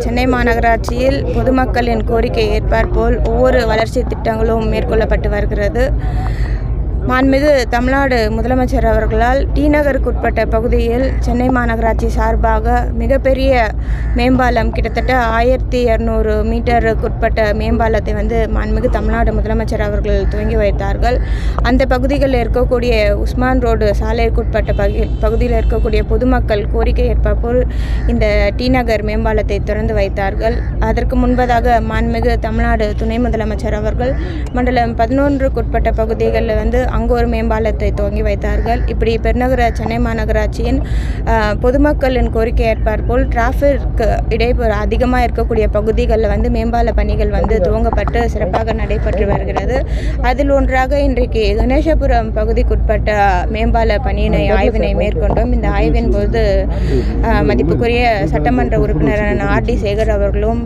சென்னை மாநகராட்சியில் பொதுமக்களின் கோரிக்கை ஏற்பாற்போல் ஒவ்வொரு வளர்ச்சி திட்டங்களும் மேற்கொள்ளப்பட்டு வருகிறது. மாண்புமிகு தமிழ்நாடு முதலமைச்சர் அவர்களால் டி நகருக்குட்பட்ட பகுதியில் சென்னை மாநகராட்சி சார்பாக மிகப்பெரிய மேம்பாலம் கிட்டத்தட்ட ஆயிரத்தி இரநூறு மீட்டருக்குட்பட்ட மேம்பாலத்தை வந்து மாண்புமிகு தமிழ்நாடு முதலமைச்சர் அவர்கள் துவங்கி வைத்தார்கள். அந்த பகுதிகளில் இருக்கக்கூடிய உஸ்மான் ரோடு சாலைக்குட்பட்ட பகு பகுதியில் இருக்கக்கூடிய பொதுமக்கள் கோரிக்கை ஏற்போல் இந்த டி நகர் மேம்பாலத்தை திறந்து வைத்தார்கள். அதற்கு முன்பதாக மாண்புமிகு தமிழ்நாடு துணை முதலமைச்சர் அவர்கள் மண்டலம் பதினொன்றுக்குட்பட்ட பகுதிகளில் வந்து அங்கு ஒரு மேம்பாலத்தை துவங்கி வைத்தார்கள். இப்படி பெருநகர சென்னை மாநகராட்சியின் பொதுமக்களின் கோரிக்கை ஏற்பாற்போல் டிராஃபிக் இடைப்புற அதிகமாக இருக்கக்கூடிய பகுதிகளில் வந்து மேம்பால பணிகள் வந்து துவங்கப்பட்டு சிறப்பாக நடைபெற்று வருகிறது. அதில் ஒன்றாக இன்றைக்கு கணேசபுரம் பகுதிக்குட்பட்ட மேம்பால பணியினை ஆய்வினை மேற்கொண்டோம். இந்த ஆய்வின் போது மதிப்புக்குரிய சட்டமன்ற உறுப்பினரான ஆர் டி சேகர் அவர்களும்